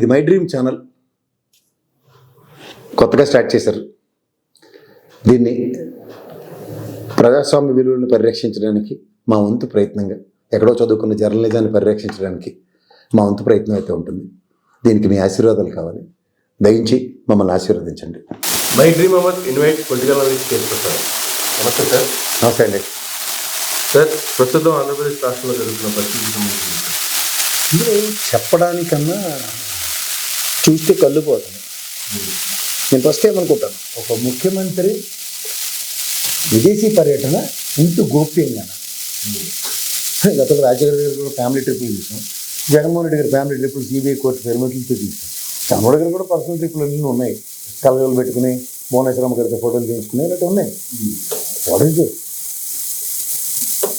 ఇది my dream channel. కొత్తగా start చేశారు. దీన్ని ప్రజాస్వామ్య విలువలను పరిరక్షించడానికి మా వంతు ప్రయత్నంగా ఎక్కడో చదువుకున్న జర్నలిజాన్ని పరిరక్షించడానికి మా వంతు ప్రయత్నం అయితే ఉంటుంది. దీనికి మీ ఆశీర్వాదాలు కావాలి. దయించి మమ్మల్ని ఆశీర్వదించండి. My dream Amar invite political నమస్తే సార్. నమస్తే అండి. సార్ ప్రస్తుతం ఆంధ్రప్రదేశ్ రాష్ట్రంలో జరుగుతున్న. ఇందులో చెప్పడానికన్నా చూస్తే కళ్ళు పోతాను నేను ఫస్ట్ ఏమనుకుంటాను? ఒక ముఖ్యమంత్రి విదేశీ పర్యటన ఇంత గోప్యంగా. గతంలో రాజశేఖర గారు కూడా ఫ్యామిలీ ట్రిప్పులు చూసాం. జగన్మోహన్ రెడ్డి గారి ఫ్యామిలీ ట్రిప్పులు సిబిఐ కోర్టు పెరుమతులతో చూసాం. చంద్రబాబు గారు కూడా పర్సనల్ ట్రిప్పులు అన్నీ ఉన్నాయి. కలగలు పెట్టుకుని భువనేశ్వరమ్మ గారితో ఫోటోలు తీసుకుని ఇలాంటి ఉన్నాయి. వాట్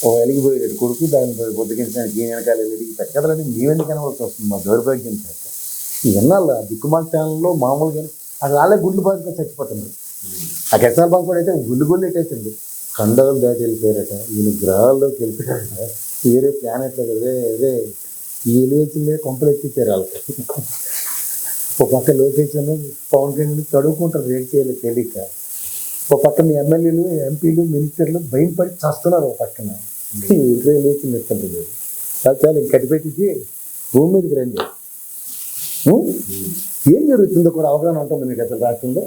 ఓ వెలిగిపోయేటట్టు కొడుకు దాన్ని బొద్దుకించడానికి ఈ వెనకాల వెళ్ళి ఈ కథలని మేవెందుకు కనవలసి వస్తుంది? మా దౌర్భాగ్యం సార్. ఎన్నాళ్ళు ఆ దిక్కుమాల ఛానల్లో మామూలుగా అసలు వాళ్ళే గుండు బాధగా చచ్చిపోతున్నారు ఆ కెసాల బాంక్ కూడా అయితే గుళ్ళు గుళ్ళు ఎట్టేసింది ఖండాలు దాటి వెళ్ళిపోయారట. ఈయన గ్రహాల్లోకి వెళ్ళిపోయారట. వేరే ప్లానెట్లో అదే అదే ఈ ఎలివేషన్లే కొంపలు ఎత్తిచ్చారు వాళ్ళకి. ఒక పక్క లోకేషన్ పవన్ కళ్యాణ్ చదువుకుంటారు రేట్ చేయాలి తెలియక. ఒక పక్కన ఎమ్మెల్యేలు ఎంపీలు మినిస్టర్లు భయపడి చేస్తున్నారు ఒక పక్కన. రైల్వేషన్ ఇస్తుంది చాలా కట్టిపెట్టేసి భూమి మీదకి రండి? ఏం జరుగుతుందో కూడా అవగాహన ఉంటుంది మీకు అసలు రాష్ట్రంలో.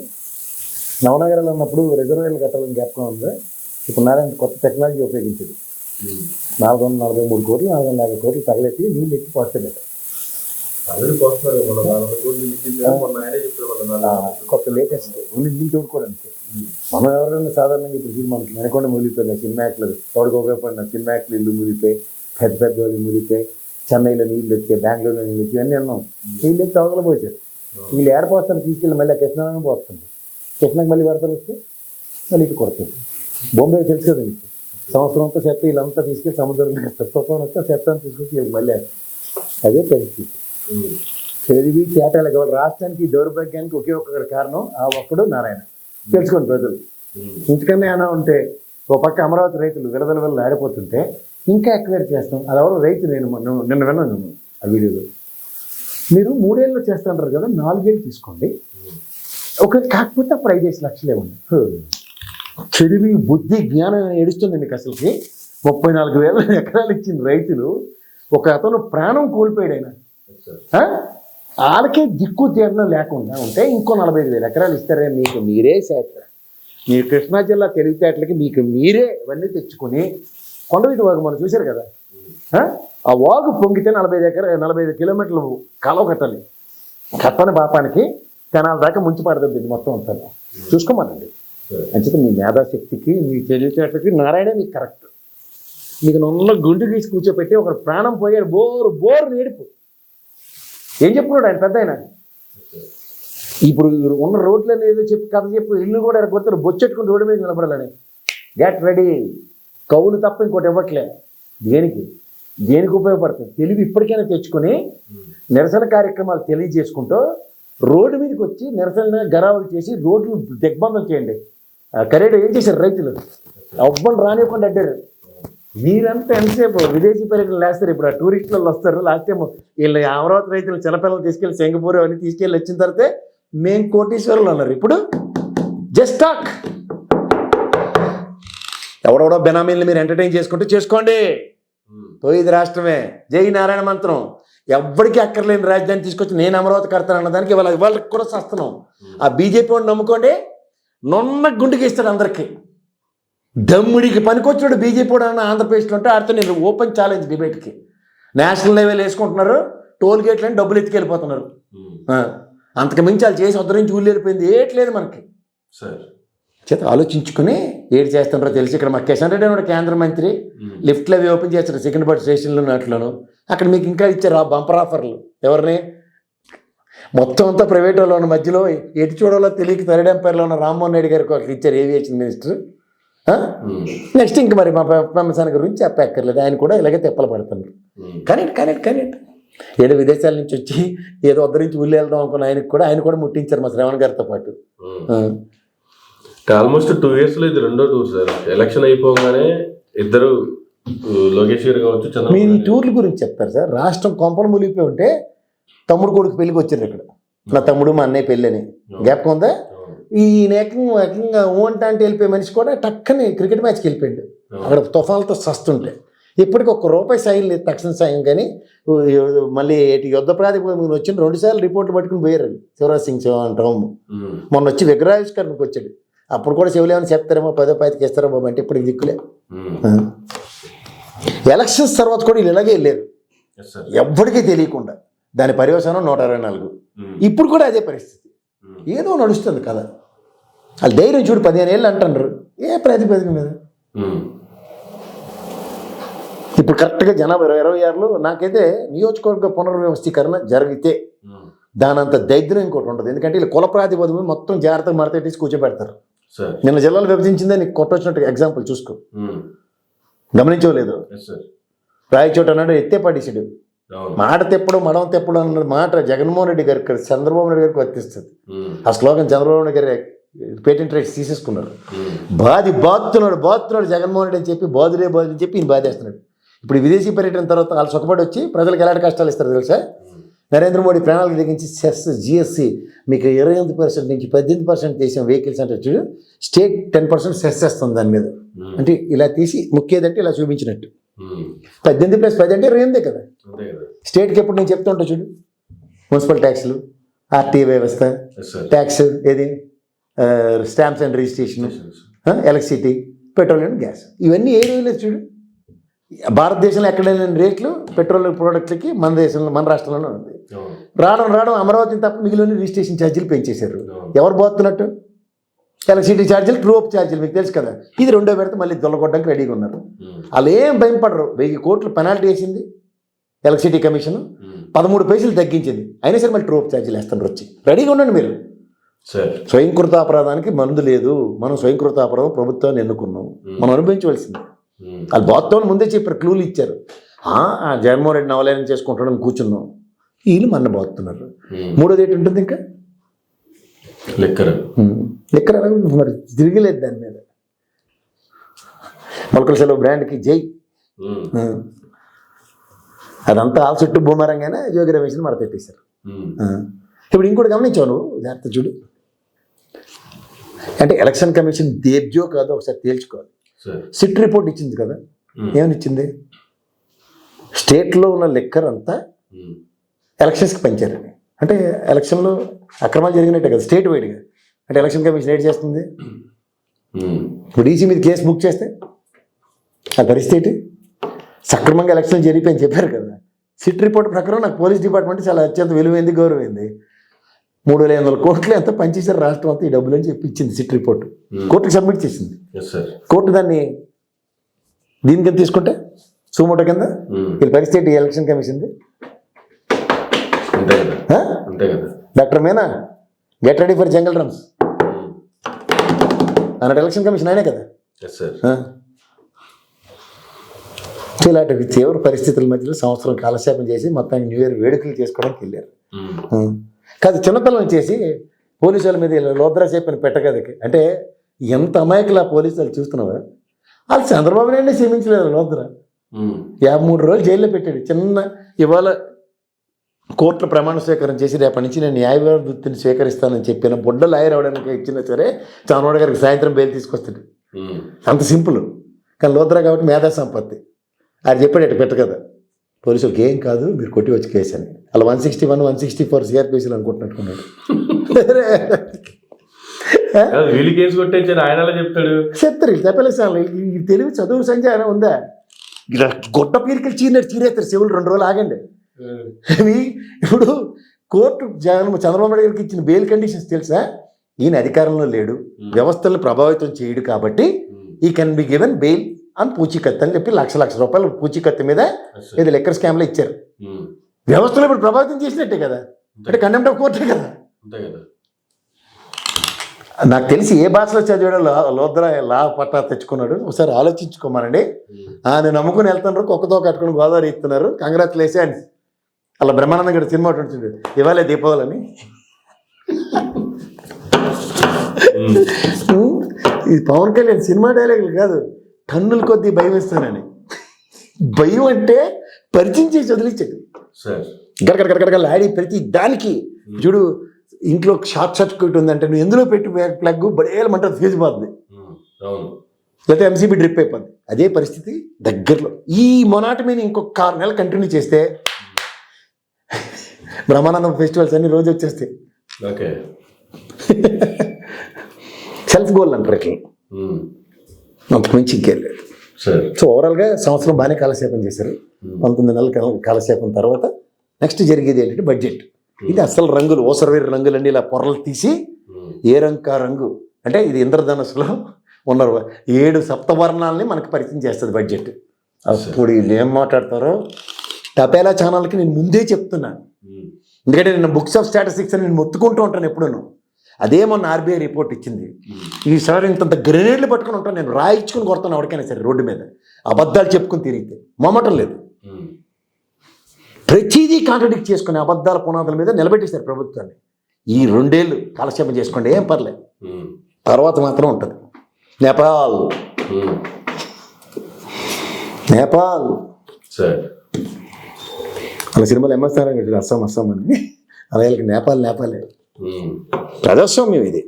నవనగరాలు ఉన్నప్పుడు రిజర్వేర్లు కట్టాలని జ్ఞాపకం ఉంది. ఇప్పుడు నారాయణ కొత్త టెక్నాలజీ ఉపయోగించింది. నాలుగు వందల నలభై మూడు కోట్లు నాలుగు వందల యాభై కోట్లు తగలేసి నీళ్ళు వందల కోట్లు. కొత్త లేటెస్ట్. ఓన్లీ నీళ్ళు తోడుకోవడానికి. మనం ఎవరైనా సాధారణంగా ఇప్పుడు చూసి మనకి వెనకొండ మునిగిపోయిన చిన్న యాక్లు తోడుకు ఉపయోగపడిన యాక్లు ఇల్లు మునిగిపోయి పెద్ద పెద్ద వాళ్ళు మునిగిపోయి చెన్నైలో నీళ్ళు వచ్చాయి బెంగళూరులో నీళ్ళు వచ్చాయి అన్నీ అన్నాం నీళ్ళు వచ్చి అవతల పోసారు. వీళ్ళు ఏడపోస్తారు తీసుకెళ్ళి మళ్ళీ కృష్ణాన్ని పోస్తుంది కృష్ణకి మళ్ళీ వరదలు వస్తే మళ్ళీ ఇటు కొడుతుంది బొంబే తెలుసు కదా మీకు. సంవత్సరం అంతా చెత్త వీళ్ళంతా తీసుకెళ్ళి సముద్రం వేస్తారు. తుఫాన్ వస్తే చెత్త తీసుకొచ్చి వీళ్ళకి మళ్ళీ అదే పరిస్థితి. చదివి కేటాలకు రాష్ట్రానికి దౌర్భాగ్యానికి ఒకే ఒక్క కారణం ఆ ఒక్కడు నారాయణ. తెలుసుకోండి ప్రజలు. ఇంతకన్నా ఏమైనా ఉంటే ఒక పక్క అమరావతి రైతులు విడదల వల్ల ఆడిపోతుంటే ఇంకా ఎక్వేర్ చేస్తాం. అది ఎవరు రైతు నేను నిన్న విన్నాను ఆ వీడియోలో. మీరు మూడేళ్ళు చేస్తుంటారు కదా నాలుగేళ్ళు తీసుకోండి. ఒక కాకపోతే అప్పుడు ఐదేసి లక్షలే ఉన్నాయి హో. బుద్ధి జ్ఞానం ఏడుస్తుంది మీకు అసలుకి. ముప్పై నాలుగు వేల ఎకరాలు ఇచ్చిన రైతులు ఒక అతను ప్రాణం కోల్పోయాడు ఆయన. వాళ్ళకే దిక్కు తీరడం లేకుండా ఉంటే ఇంకో నలభై ఐదు వేల ఎకరాలు ఇస్తారే మీకు మీరే సేట మీరు కృష్ణా జిల్లా తెలివితేటలకి మీకు మీరే ఇవన్నీ తెచ్చుకొని కొండవీటి వాగు మనం చూశారు కదా? ఆ? వాగు పొంగితే నలభై ఐదు ఎకర నలభై ఐదు కిలోమీటర్లు కాలువ కట్టాలి. కట్టని పాపానికి తెనాల దాకా ముంచి పడుతుంది మొత్తం అంతా. చూసుకోమనండి. అంచేత మీ మేధాశక్తికి మీ తెలివితేటలకి నారాయణ మీకు కరెక్ట్. మీకు నొల్ల గుండు గీసి కూర్చోపెట్టి ఒక ప్రాణం పోయాడు బోరు బోరు నేడుపు ఏం చెప్పుకున్నాడు ఆయన పెద్ద ఆయన? ఇప్పుడు ఉన్న రోడ్లను ఏదో చెప్పి కథ చెప్పు ఇల్లు కూడా కొడతారు బొచ్చెట్టుకుని రోడ్డు మీద నిలబడాలని. గెట్ రెడీ కవులు తప్ప ఇంకోటి ఇవ్వట్లే దేనికి? దేనికి ఉపయోగపడుతుంది? తెలివి ఇప్పటికైనా తెచ్చుకొని నిరసన కార్యక్రమాలు తెలియజేసుకుంటూ రోడ్డు మీదకి వచ్చి నిరసన గరావులు చేసి రోడ్లు దిగ్బంధం చేయండి. ఆ కరేడు ఏం చేశారు రైతులు? అవ్వని రానివ్వకుండా అడ్డారు. మీరంతా ఎంతసేపు విదేశీ పర్యటనలు వేస్తారు ఇప్పుడు? ఆ టూరిస్టులు వస్తారు. లాస్ట్ టైం వీళ్ళు అమరావతి రైతులు చిన్నపిల్లలు తీసుకెళ్ళి సింగపూర్ అవన్నీ తీసుకెళ్ళి వచ్చిన తర్వాత మేం కోటీశ్వరులు అన్నారు ఇప్పుడు జస్ట్ టాక్. ఎవడెవడో బెనామీలు మీరు ఎంటర్టైన్ చేసుకుంటూ చేసుకోండి. పోయేది రాష్ట్రమే. జై నారాయణ మంత్రం. ఎవ్వడికి అక్కర్లేని రాజధాని తీసుకొచ్చి నేను అమరావతి కడతాను అన్నదానికి ఇవాళ వాళ్ళకి కూడా సస్తున్నాం. ఆ బీజేపీ వాడిని నమ్ముకోండి నొన్న గుండెకి ఇస్తాడు అందరికీ. దమ్ముడికి పనికొచ్చాడు బీజేపీ వాడు అన్న ఆంధ్రప్రదేశ్లో ఉంటే ఆడితో నేను ఓపెన్ ఛాలెంజ్ డిబేట్కి. నేషనల్ లెవెల్ వేసుకుంటున్నారు టోల్ గేట్లని డబ్బులు ఎత్తుకెళ్ళిపోతున్నారు. అంతకు మించి వాళ్ళు చేసి ఉద్ధరించి ఊళ్ళు వెళ్ళిపోయింది ఏట్లేదు మనకి. సార్. చేత ఆలోచించుకుని ఏడు చేస్తుంటారో తెలిసి ఇక్కడ మా కిషన్ రెడ్డి అని ఒక కేంద్ర మంత్రి. లిఫ్ట్లు అవి ఓపెన్ చేస్తారు సికింద్రాబాద్ స్టేషన్లో నాట్లోను అక్కడ మీకు ఇంకా ఇచ్చారు ఆ బంపర్ ఆఫర్లు ఎవరిని? మొత్తం అంతా ప్రైవేట్ వాళ్ళు ఉన్న మధ్యలో ఎటు చూడాలో తెలియక థర్డ్ ఎంపైర్లో ఉన్న రామ్మోహన్ రెడ్డి గారికి ఒకరికి ఇచ్చారు ఏవియేషన్ మినిస్టర్ నెక్స్ట్ ఇంక మరి మా పెమ్మసాని గురించి చెప్పక్కర్లేదు ఆయన కూడా ఇలాగే తిప్పలు పడుతున్నారు. Connect connect connect. ఏదో విదేశాల నుంచి వచ్చి ఏదో ఉద్ధరించి ఊళ్ళో వెళ్దాం అనుకున్న ఆయనకు కూడా ఆయన కూడా ముట్టించారు మా శ్రవణ్ గారితో పాటు. ఆల్మోస్ట్ టూ ఇయర్స్లో ఇది రెండో టూర్ సార్ ఎలక్షన్ అయిపోగానే ఇద్దరు లోకేష్ గారు కావచ్చు మీరు ఈ టూర్ల గురించి చెప్తారు సార్ రాష్ట్రం కొంపలు మునిగిపోయి ఉంటే తమ్ముడు కొడుకు పెళ్ళికి వచ్చారు ఇక్కడ. నా తమ్ముడు మా అన్నయ్య పెళ్ళి అని జ్ఞాపకం ఉందా? అవును. ఈ ఏకంగా ఏకంగా ఊ అంటే అంటే వెళ్ళిపోయే మనిషి కూడా టక్కని క్రికెట్ మ్యాచ్కి వెళ్ళిపోయాడు. అక్కడ తుఫాన్లతో సస్తుంటే. ఇప్పటికి ఒక్క రూపాయి సాయం లేదు తక్షణ సాయం కానీ మళ్ళీ యుద్ధ ప్రాతిపదికన వచ్చిన రెండు సార్లు రిపోర్ట్లు పట్టుకుని పోయారు శివరాజ్ సింగ్ చౌహాన్ రాము. మొన్న వచ్చి విగ్రహావిష్కరణకు వచ్చాడు. అప్పుడు కూడా చెవులు ఏమైనా చెప్తారేమో పదో పాతికి ఇస్తారో బాబు అంటే ఇప్పుడు దిక్కులే. ఎలక్షన్స్ తర్వాత కూడా వీళ్ళు ఇలాగే వెళ్ళారు సార్ ఎవ్వడికీ తెలియకుండా. దాని పర్యవసానం నూట అరవై నాలుగు. ఉమ్. ఇప్పుడు కూడా అదే పరిస్థితి. ఏదో నడుస్తుంది కదా వాళ్ళు ధైర్యం చూడు పదిహేను ఏళ్ళు అంటున్నారు. ఏ ప్రాతిపదిక మీద. ఇప్పుడు కరెక్ట్గా జనాభా ఇరవై ఇరవై ఆరులో నాకైతే నియోజకవర్గ పునర్వ్యవస్థీకరణ జరిగితే. దానంత దైద్యం ఇంకోటి ఉంటుంది. ఎందుకంటే వీళ్ళు కుల ప్రాతిపదిక మొత్తం జాగ్రత్తగా మరతెట్టేసి కూర్చోబెడతారు. నిన్న జిల్లాలు విభజించిందే నీకు కొట్టొచ్చినట్టు ఎగ్జాంపుల్ చూసుకో. ఉమ్. గమనించలేదు. రాయచోట అన్నాడు ఎత్తే పడేసాడు. మాట తెప్పడం మడం తెప్పడం అన్న మాట జగన్మోహన్ రెడ్డి గారికి చంద్రబాబు నాయుడు గారికి వర్తిస్తుంది. ఉమ్. ఆ శ్లోకం చంద్రబాబు నాయుడు గారి పేటెంట్ రైట్స్ తీసేసుకున్నారు. ఉమ్. బాది బాతున్నాడు బాతున్నాడు జగన్మోహన్ రెడ్డి అని చెప్పి బాదులే బాదు అని చెప్పి ఈయన బాధేస్తున్నాడు. ఇప్పుడు విదేశీ పర్యటన తర్వాత వాళ్ళు సుఖపడి వచ్చి ప్రజలకు ఎలాంటి కష్టాలు ఇస్తారు తెలుసా. నరేంద్ర మోడీ ప్రాణాలకు తెగించి సెస్ జిఎస్సి మీకు ఇరవై ఎనిమిది పర్సెంట్ నుంచి పద్దెనిమిది పర్సెంట్ తీసిన వెహికల్స్ అంటే చూడు స్టేట్ టెన్ పర్సెంట్ సెస్ చేస్తుంది దాని మీద. ఉమ్. అంటే ఇలా తీసి ముఖ్యదంటే ఇలా చూపించినట్టు. ఉమ్. పద్దెనిమిది ప్లస్ పది అంటే ఇరవై ఎనిమిదే కదా. స్టేట్కి ఎప్పుడు నేను చెప్తూ ఉంటా చూడు. మున్సిపల్ ట్యాక్స్లు ఆర్టీఏ వ్యవస్థ ట్యాక్స్ ఏది? Stamps and registration electricity petrol and gas. ఇవన్నీ ఏ లేదు చూడు. భారతదేశంలో ఎక్కడైనా రేట్లు పెట్రోల్ ప్రోడక్ట్లకి మన దేశంలో మన రాష్ట్రంలోనే ఉంది. రావడం రావడం అమరావతిని తప్ప మిగిలిన రిజిస్ట్రేషన్ ఛార్జీలు పెంచేశారు. ఎవరు పోతున్నట్టు? ఎలక్ట్రిసిటీ ఛార్జీలు ట్రూ అప్ ఛార్జీలు మీకు తెలుసు కదా. ఇది రెండో పెడితే మళ్ళీ దొల్లగొట్టడానికి రెడీగా ఉన్నారు. వాళ్ళు ఏం భయం పడరు వెయ్యి కోట్లు పెనాల్టీ వేసింది ఎలక్ట్రిసిటీ కమిషన్. పదమూడు పైసలు తగ్గించింది. అయినా సరే మళ్ళీ ట్రూ అప్ ఛార్జీలు వేస్తున్నారు వచ్చి. రెడీగా ఉండండి మీరు. సార్. స్వయంకృతాపరాధానికి మందు లేదు. మనం స్వయంకృతాపరాధం ప్రభుత్వాన్ని ఎన్నుకున్నాం. మనం అనుభవించవలసింది. వాళ్ళు బాత్తో ముందే చెప్పారు క్లూలు ఇచ్చారు. జగన్మోహన్ రెడ్డి నవలేనం చేసుకుంటాడని కూర్చున్నాం. వీళ్ళు మన బాతున్నారు ఉమ్. మూడోది ఏంటి ఉంటుంది ఇంకా? లెక్కర. ఎక్కడ మరి తిరిగిలేదు దాని మీద. మొలకల సెలవు బ్రాండ్కి జై. అదంతా ఆ చుట్టూ భూమరంగానే జోగి రమేష్ని మడ పెట్టేశారు ఉమ్. ఆ. ఇప్పుడు ఇంకోటి గమనించావు నువ్వు? జాగ్రత్త చూడు. అంటే ఎలక్షన్ కమిషన్ దేబ్జో కాదో ఒకసారి తేల్చుకోవాలి. సిట్ రిపోర్ట్ ఇచ్చింది కదా. ఏమని ఇచ్చింది? స్టేట్లో ఉన్న లెక్కర్ అంతా. ఎలక్షన్స్కి పెంచారని అంటే ఎలక్షన్లో అక్రమాలు జరిగినట్టే కదా స్టేట్ వైడ్గా అంటే ఎలక్షన్ కమిషన్ ఏం చేస్తుంది. ఇప్పుడు ఈసీ మీద కేసు బుక్ చేస్తే ఆ పరిస్థితి? సక్రమంగా ఎలక్షన్ జరిగిపోయి చెప్పారు కదా సిట్ రిపోర్ట్ ప్రకారం నాకు పోలీస్ డిపార్ట్మెంట్ చాలా అత్యంత విలువైంది గౌరవైంది మూడు వేల ఐదు వందల కోట్లు ఎంత పనిచేశారు రాష్ట్రం అంతా ఈ డబ్బులు అని చెప్పి ఇచ్చింది సిట్ రిపోర్ట్. కోర్టుకి సబ్మిట్ చేసింది కోర్టు దాన్ని దీని కింద తీసుకుంటే సుమోటో కింద. వీళ్ళ పరిస్థితి? ఎలక్షన్ కమిషన్ది అంతే కదా ఆ? అంతే కదా doctor Meena? Get ready for jungle drums um. అన్నట్టు ఎలక్షన్ కమిషన్ అయినా కదా? ఇలాంటి తీవ్ర పరిస్థితుల మధ్యలో సంవత్సరం కాలక్షేపం చేసి మొత్తానికి న్యూ ఇయర్ వేడుకలు చేసుకోవడానికి వెళ్ళారు. ఆ. కాదు చిన్నపిల్లలు చేసి పోలీసు వాళ్ళ మీద లోద్రా చెప్పిన పెట్టగదికి. అంటే ఎంత అమాయకులు ఆ పోలీసు వాళ్ళు చూస్తున్నావా? వాళ్ళు చంద్రబాబు నాయుడు క్షమించలేదు లోద్రా. ఉమ్. యాభై మూడు రోజులు జైల్లో పెట్టాడు. చిన్న ఇవాళ కోర్టులో ప్రమాణ స్వీకారం చేసి రేపటి నుంచి నేను న్యాయ వృత్తిని స్వీకరిస్తానని చెప్పిన. బుడ్డ లాయర్ అవడానికి ఇచ్చినా సరే చంద్రబాబు గారికి సాయంత్రం బెయిల్ తీసుకొస్తాడు. ఉమ్. అంత సింపుల్. కానీ లోద్రా కాబట్టి మేధా సంపత్తి. అది చెప్పాడు అటు పెట్ట కదా పోలీసులకు ఏం కాదు మీరు కొట్టి వచ్చి కేసు అని. అలా one sixty one one sixty four సిఆర్పిసీలు అనుకుంటున్నట్టుకున్నాడు వీళ్ళు కేసు కొట్టేచ్చారు ఆయన చెప్తాడు? చెప్తారు వీళ్ళు తెలివి చదువు సంజయ్ ఉందా? ఇలా గొడ్డ పీరికలు చీరినట్టు చీరేస్తారు చెవులు రెండు రోజులు ఆగండి. ఇవి ఇప్పుడు కోర్టు జగన్ చంద్రబాబు నాయుడు గారికి ఇచ్చిన బెయిల్ కండిషన్స్ తెలుసా? ఈయన అధికారంలో లేడు. వ్యవస్థలను ప్రభావితం చేయడు కాబట్టి. ఈ కెన్ బి గివెన్ బెయిల్ అని పూచీకత్తు అని చెప్పి లక్ష లక్ష రూపాయలు పూచీకత్తు మీద. ఇది లెక్కర్ స్కామ్లో ఇచ్చారు. ఉమ్. వ్యవస్థలో ఇప్పుడు ప్రభావితం చేసినట్టే కదా. అంటే కండెమ్ట్ ఆఫ్ కోర్టే కదా. నాకు తెలిసి ఏ భాషలో చదివాడో లోద్రా లా పట్టా తెచ్చుకున్నాడు. ఒకసారి ఆలోచించుకోమనండి. ఉమ్. ఆ, నేను నమ్ముకుని వెళ్తున్నారు కుక్కతో కట్టుకుని గోదావరి ఇస్తున్నారు కంగ్రాచులేషన్స్ అలా బ్రహ్మానందం గారి సినిమా ఉంటుంది. ఇవాళే. ఉమ్, ఇది పవన్ కళ్యాణ్ సినిమా డైలాగులు కాదు టన్నుల కొద్దీ భయం ఇస్తానని భయం అంటే పరిచయం చేసి వదిలించాడు. సార్. గడగడ ఆడి ప్రతి దానికి చూడు ఇంట్లో షార్ట్ సర్క్యూట్ ఉందంటే నువ్వు ఎందులో పెట్టి ప్లగ్ బడేలమంటే ఫీజు పోద్ది. లేకపోతే ఎంసీబీ డ్రిప్ అయిపోద్ది. అదే పరిస్థితి దగ్గరలో. ఈ మొనాట మీద ఇంకొక ఆరు నెలలు కంటిన్యూ చేస్తే బ్రహ్మానందం ఫెస్టివల్స్ అన్ని రోజు వచ్చేస్తాయి. ఓకే. సెల్ఫ్ గోల్ అంటారు ఇట్లా అంతకు మించి ఇంకేం లేదు. సో ఓవరాల్గా సంవత్సరం బాగానే కాలక్షేపం చేశారు. పంతొమ్మిది నెలల కాల- కాలక్షేపం తర్వాత నెక్స్ట్ జరిగేది ఏంటంటే బడ్జెట్ ఇది అసలు రంగులు ఓసరవేరు రంగులన్నీ ఇలా పొరలు తీసి ఏ రంకా రంగు? అంటే ఇది ఇంద్రధనుసులో ఉన్న ఏడు సప్తవర్ణాలని మనకి పరిచయం చేస్తుంది బడ్జెట్ అప్పుడు వీళ్ళు ఏం మాట్లాడతారో? టపేలా ఛానల్కి నేను ముందే చెప్తున్నాను ఎందుకంటే నేను బుక్స్ ఆఫ్ స్టాటిస్టిక్స్ అని నేను మొత్తుకుంటూ ఉంటాను ఎప్పుడూను. అదే మొన్న ఆర్బీఐ రిపోర్ట్ ఇచ్చింది. ఈసారి ఇంతంత గ్రెనేడ్లు పట్టుకుని ఉంటాను. నేను రాయించుకుని కొడతాను ఎవరికైనా సరే రోడ్డు మీద. అబద్ధాలు చెప్పుకుని తిరిగితే మొమ్మటం లేదు. ప్రతిదీ కాంట్రడిక్ట్ చేసుకుని అబద్ధాల పునాదుల మీద నిలబెట్టేశారు ప్రభుత్వాన్ని. ఈ రెండేళ్ళు కాలక్షేపం చేసుకోండి ఏం పర్లేదు. తర్వాత మాత్రం ఉంటుంది. నేపాల్. నేపాల్. సరే. వాళ్ళ సినిమాలు ఎంఎస్ఆర్ అస్సాం అస్సాం అని. అలాగే వీళ్ళకి నేపాల్ నేపాలే ప్రజాస్వామ్యం ఇది.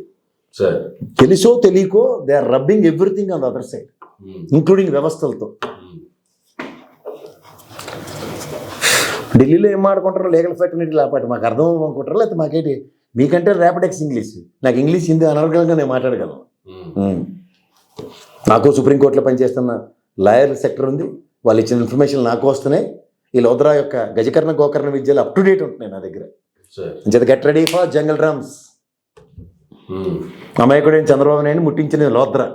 తెలుసో తెలియకో they are rubbing everything on the other side including వ్యవస్థలతో. ఢిల్లీలో ఏం మాడుకుంటారో లీగల్ ఫెటర్నిటీ లేకపోతే మాకు అర్థం అనుకుంటారో లేకపోతే మాకేంటి మీకంటే ర్యాపిడెక్స్ ఇంగ్లీష్ నాకు ఇంగ్లీష్ హిందీ అనర్గలంగా నేను మాట్లాడగలను. నాకు సుప్రీంకోర్టులో పనిచేస్తున్న లాయర్ సెక్టర్ ఉంది వాళ్ళు ఇచ్చిన ఇన్ఫర్మేషన్ నాకు వస్తున్నాయి. ఈ లోద్రా యొక్క గజకర్ణ గోకర్ణ విద్యలు అప్ టు డేట్ ఉంటున్నాయి నా దగ్గర. Get ready for jungle drums um, అమాయకుడైన Chandrababu Naidu ముట్టించిన లోద్రా.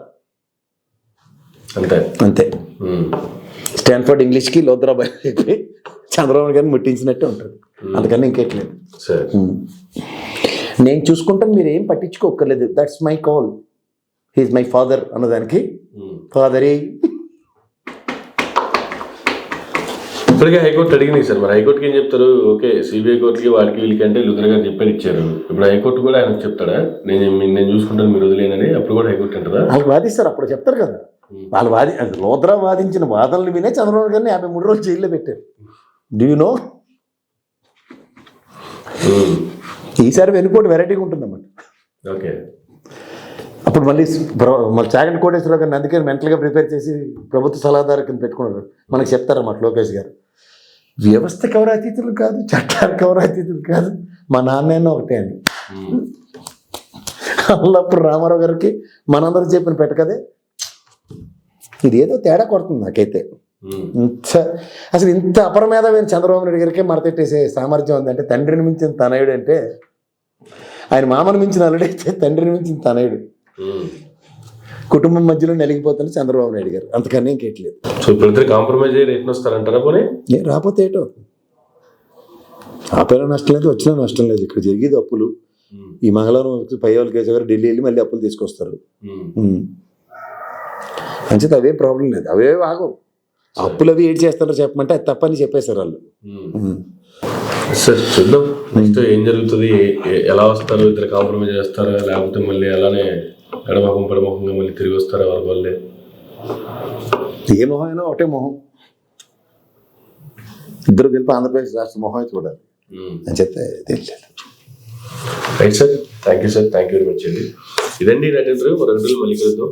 అంతే. అంతే. స్టాన్ఫర్డ్ ఇంగ్లీష్కి లోద్రా బయటకి చంద్రబాబు గారిని ముట్టించినట్టే ఉంటుంది. అందుకని ఇంకెట్లేదు. సరే. నేను చూసుకుంటాను మీరు ఏం పట్టించుకోక్కర్లేదు. That's my call he's my father అన్నదానికి. ఫాదరే ఇప్పటికే హైకోర్టు అడిగింది సార్. మరి హైకోర్టుకి ఏం చెప్తారు? ఓకే సిబిఐ కోర్టుకి వాడికి వీళ్ళకి అంటే లుగర్ గారు చెప్పని ఇచ్చారు. ఇప్పుడు హైకోర్టు కూడా ఆయనకు చెప్తాడా? నేను నేను చూసుకుంటాను మీరు వదిలేనని అప్పుడు కూడా హైకోర్టు అంటారా? వాళ్ళు వాదిస్తారు అప్పుడు చెప్తారు కదా. వాళ్ళు వాది లోద్రా వాదించిన వాదనలు వినే చంద్రబాబు గారిని యాభై మూడు రోజులు జైల్లో పెట్టారు. డూ యూ నో ఈసారి వెనుకోటి వెరైటీగా ఉంటుందన్నమాట. ఓకే. అప్పుడు మళ్ళీ మళ్ళీ చాగంటి కోటేశ్వరరావు గారిని అందుకే మెంటల్గా ప్రిపేర్ చేసి ప్రభుత్వ సలహాదారు కింద పెట్టుకున్నారు. మనకు చెప్తారన్నమాట లోకేష్ గారు. వ్యవస్థకు ఎవరు కాదు చట్టానికి ఎవరు కాదు. మా నాన్న ఒకటే అని ఉమ్, అల్లప్పుడు రామారావు గారికి మనందరూ చెప్పిన పెట్టకదే ఇది ఏదో తేడా కొడుతుంది నాకైతే. ఇంత అసలు ఇంత అపరమేధమైన చంద్రబాబు నాయుడు గారికి మరతెట్టేసే సామర్థ్యం ఉందంటే తండ్రిని మించిన తనయుడు అంటే ఆయన మామను మించిన అల్లుడైతే తండ్రిని మించిన తనయుడు. కుటుంబం మధ్యలో నలిగిపోతున్న చంద్రబాబు నాయుడు గారు. అంతకన్నా ఇంకేట్లేదు. సో ఇప్పుడు కాంప్రమైజ్ అయ్యి రేట్ వస్తారంటారా పోనీ ఏ రాకపోతే ఏటో. ఆపేలా నష్టం లేదు వచ్చినా నష్టం లేదు. ఇక్కడ జరిగేది అప్పులు. ఈ మంగళవారం పై వాళ్ళు కేసు గారు ఢిల్లీ వెళ్ళి మళ్ళీ అప్పులు తీసుకొస్తారు. మంచిది అవే ప్రాబ్లం లేదు. అవే ఆగవు. అప్పులు అవి ఏడు చేస్తారో చెప్పమంటే అది తప్పని చెప్పేశారు వాళ్ళు. సార్ చూద్దాం. నెక్స్ట్ ఏం జరుగుతుంది? ఎలా వస్తారు? ఇద్దరు కాంప్రమైజ్ చేస్తారా? లేకపోతే మళ్ళీ అలానే ఎడమొఖం పడమొఖంగా మళ్ళీ తిరిగి వస్తారా ఎవరికి వాళ్ళే ఏ మొహం అయినా ఒకటే మొహం. ఇద్దరు కలిపి ఆంధ్రప్రదేశ్ రాష్ట్ర మొహమే చూడాలి. అని చెప్తే తెలియదు right sir thank you sir thank you very much అండి. ఇదండి నటేంద్ర మరొకటి మళ్ళీ కలుద్దాం.